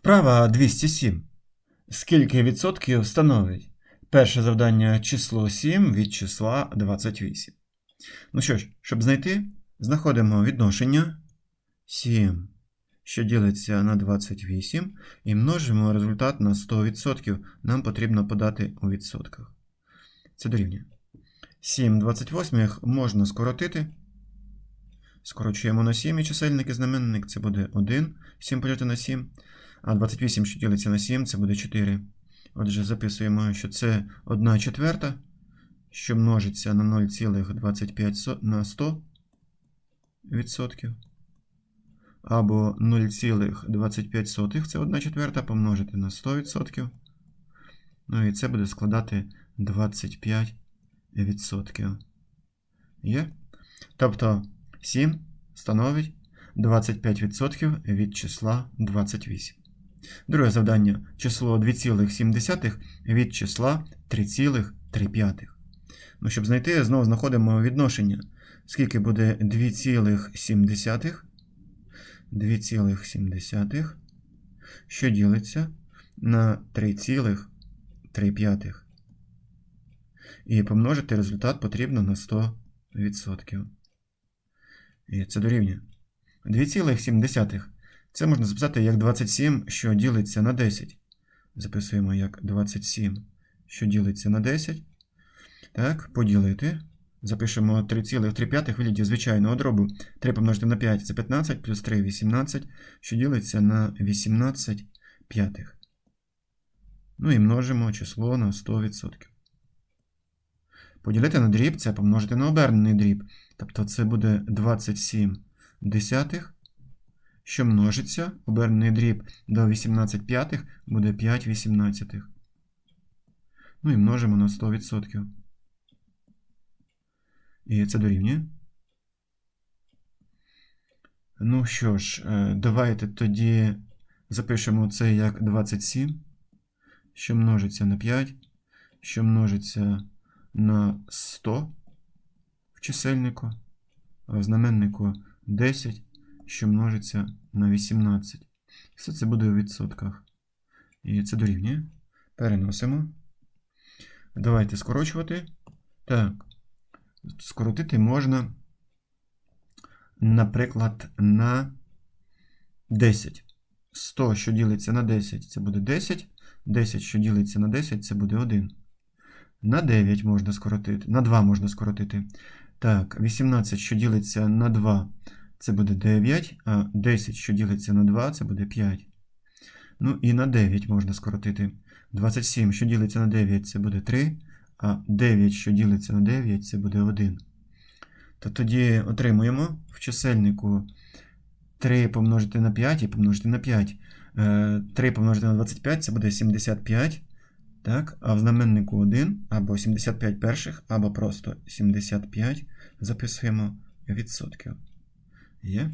Вправа 207. Скільки відсотків становить? Перше завдання число 7 від числа 28. Ну що ж, щоб знайти, знаходимо відношення 7, що ділиться на 28, і множимо результат на 100%. Нам потрібно подати у відсотках. Це дорівнює. 7 28 можна скоротити. Скорочуємо на 7 і чисельник і знаменник це буде 1. 7 поділити на 7. А 28, що ділиться на 7, це буде 4. Отже, записуємо, що це 1 четверта, що множиться на 0,25 со- на 100 відсотків. Або 0,25 це 1 четверта помножити на 100 відсотків. Ну і це буде складати 25 відсотків. Є? Тобто 7 становить 25% від числа 28. Друге завдання. Число 2,7 від числа 3,3. Ну, щоб знайти, знову знаходимо відношення. Скільки буде 2,7? 2,7, що ділиться на 3,3. І помножити результат потрібно на 100%. І це дорівнює. 2,7. Це можна записати як 27, що ділиться на 10. Записуємо як 27, що ділиться на 10. Так, поділити. Запишемо 3,3 в вигляді звичайного дробу. 3 помножити на 5 це 15, плюс 3 18, що ділиться на 18 п'ятих. Ну і множимо число на 100%. Поділити на дріб це помножити на обернений дріб. Тобто це буде 27 десятих, що множиться. Обернений дріб до 18 п'ятих буде 5 вісімнадцятих. Ну і множимо на 100%. І це дорівнює. Ну що ж, е, давайте тоді запишемо це як 27, що множиться на 5, що множиться на 100 в чисельнику, а в знаменнику 10, що множиться на 18. Все це буде у відсотках. І це дорівнює. Переносимо. Давайте скорочувати. Так. Скоротити можна, наприклад, на 10. 100, що ділиться на 10, це буде 10. 10, що ділиться на 10, це буде 1. На 9 можна скоротити. На 2 можна скоротити. Так, 18, що ділиться на 2, це буде 9. А 10, що ділиться на 2, це буде 5. Ну і на 9 можна скоротити. 27, що ділиться на 9, це буде 3. А 9, що ділиться на 9, це буде 1. То тоді отримуємо в чисельнику 3 помножити на 5 і помножити на 5. 3 помножити на 25 це буде 75. Так, а в знаменнику 1 або 75 перших, або просто 75 записуємо відсотків. Yeah.